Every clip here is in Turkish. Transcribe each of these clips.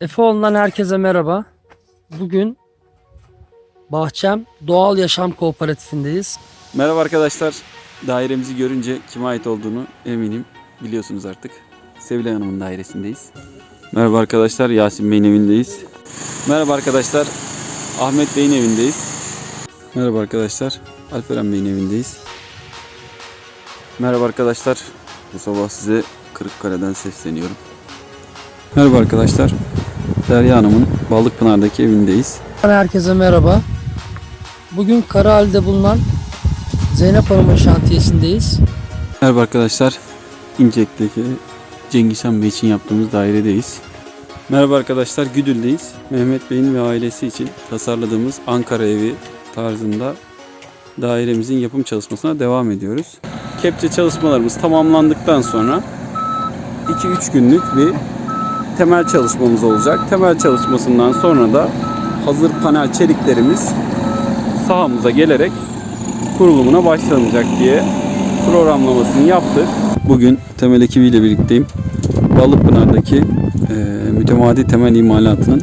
Efeoğlu'ndan herkese merhaba. Bugün Bahçem Doğal Yaşam Kooperatifindeyiz. Merhaba arkadaşlar. Dairemizi görünce kime ait olduğunu eminim biliyorsunuz artık. Sevilay Hanım'ın dairesindeyiz. Merhaba arkadaşlar. Yasin Bey'in evindeyiz. Merhaba arkadaşlar. Ahmet Bey'in evindeyiz. Merhaba arkadaşlar. Alperen Bey'in evindeyiz. Merhaba arkadaşlar. Bu sabah size Kırıkkale'den sesleniyorum. Merhaba arkadaşlar. Derya Hanım'ın Balıkpınar'daki evindeyiz. Herkese merhaba. Bugün Karahal'de bulunan Zeynep Hanım'ın şantiyesindeyiz. Merhaba arkadaşlar. İncek'teki Cengiz Han Bey için yaptığımız dairedeyiz. Merhaba arkadaşlar. Güdül'deyiz. Mehmet Bey'in ve ailesi için tasarladığımız Ankara evi tarzında dairemizin yapım çalışmasına devam ediyoruz. Kepçe çalışmalarımız tamamlandıktan sonra 2-3 günlük bir temel çalışmamız olacak. Temel çalışmasından sonra da hazır panel çeliklerimiz sahamıza gelerek kurulumuna başlanacak diye programlamasını yaptık. Bugün temel ekibiyle birlikteyim. Balıkpınar'daki e, mütemadi temel imalatının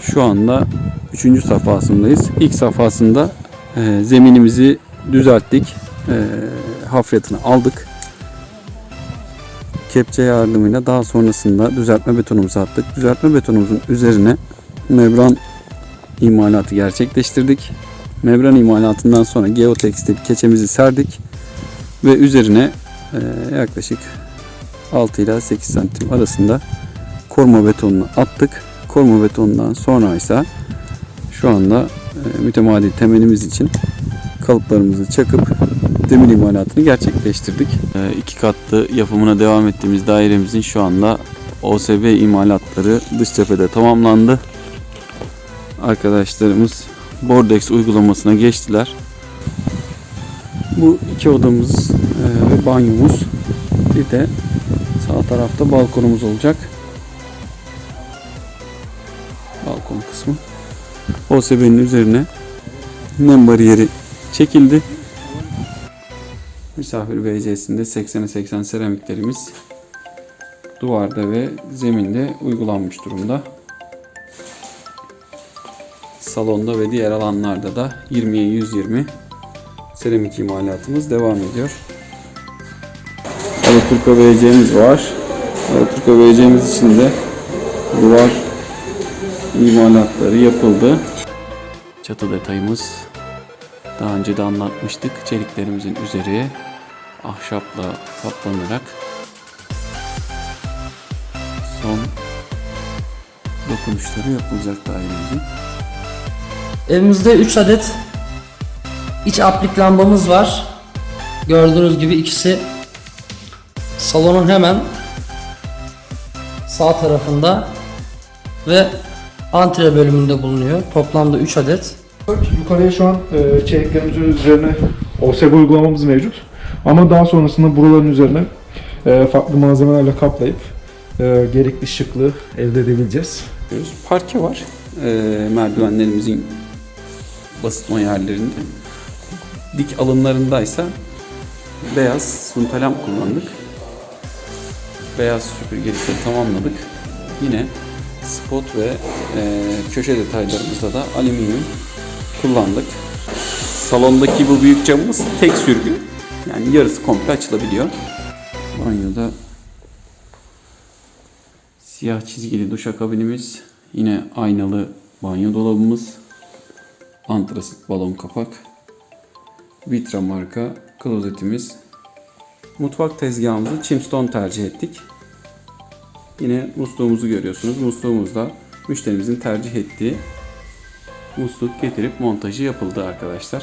şu anda 3. safhasındayız. İlk safhasında e, zeminimizi düzelttik. E, hafriyatını aldık. Kepçe yardımıyla daha sonrasında düzeltme betonumuzu attık. Düzeltme betonumuzun üzerine membran imalatı gerçekleştirdik. Membran imalatından sonra geotekstil keçemizi serdik ve üzerine e, yaklaşık 6 ila 8 santim arasında koruma betonunu attık. Koruma betonundan sonra ise şu anda e, mütemadi temelimiz için kalıplarımızı çakıp demir imalatını gerçekleştirdik. E, iki katlı yapımına devam ettiğimiz dairemizin şu anda OSB imalatları dış cephede tamamlandı. Arkadaşlarımız Bordex uygulamasına geçtiler. Bu iki odamız e, ve banyomuz. Bir de sağ tarafta balkonumuz olacak. Balkon kısmı. OSB'nin üzerine nem bariyeri çekildi. Misafir WC'sinde 80'e 80 seramiklerimiz duvarda ve zeminde uygulanmış durumda. Salonda ve diğer alanlarda da 20'ye 120 seramik imalatımız devam ediyor. Alaturka WC'miz var. Alaturka WC'miz için de duvar imalatları yapıldı. Çatı detayımız daha önce de anlatmıştık. Çeliklerimizin üzeri ahşapla kaplanarak son dokunuşları yapılacak dairemizin. Evimizde 3 adet iç aplik lambamız var. Gördüğünüz gibi ikisi salonun hemen sağ tarafında ve antre bölümünde bulunuyor. Toplamda 3 adet. Yukarıya şu an e, çeliklerimizin üzerine OSB uygulamamız mevcut. Ama daha sonrasında buraların üzerine e, farklı malzemelerle kaplayıp e, gerekli şıklığı elde edebileceğiz. Parke var. Ee, merdivenlerimizin basitma yerlerinde. Dik alınlarındaysa beyaz suntalam kullandık. Beyaz süpürgelikleri tamamladık. Yine spot ve e, köşe detaylarımızda da alüminyum kullandık. Salondaki bu büyük camımız tek sürgü. Yani yarısı komple açılabiliyor. Banyoda Siyah çizgili duşakabinimiz, yine aynalı banyo dolabımız, antrasit balon kapak, Vitra marka klozetimiz. Mutfak tezgahımızı Chimstone tercih ettik. Yine musluğumuzu görüyorsunuz. Musluğumuzda müşterimizin tercih ettiği musluk getirip montajı yapıldı arkadaşlar.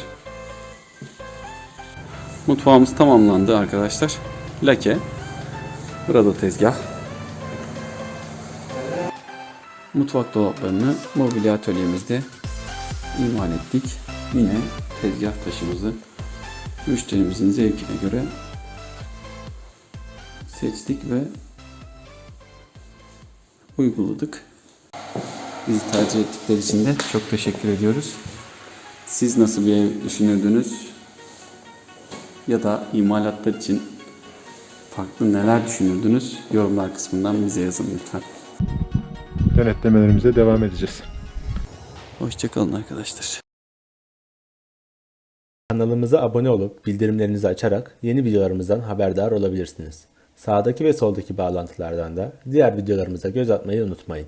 Mutfağımız tamamlandı arkadaşlar. Lake. Burada tezgah. Mutfak dolaplarını mobilya atölyemizde imal ettik. Yine tezgah taşımızı müşterimizin zevkine göre seçtik ve uyguladık. Bizi tercih ettikleri için de çok teşekkür ediyoruz. Siz nasıl bir ev düşünürdünüz? Ya da imalatlar için farklı neler düşünürdünüz? Yorumlar kısmından bize yazın lütfen. Denetlemelerimize devam edeceğiz. Hoşçakalın arkadaşlar. Kanalımıza abone olup bildirimlerinizi açarak yeni videolarımızdan haberdar olabilirsiniz. Sağdaki ve soldaki bağlantılardan da diğer videolarımıza göz atmayı unutmayın.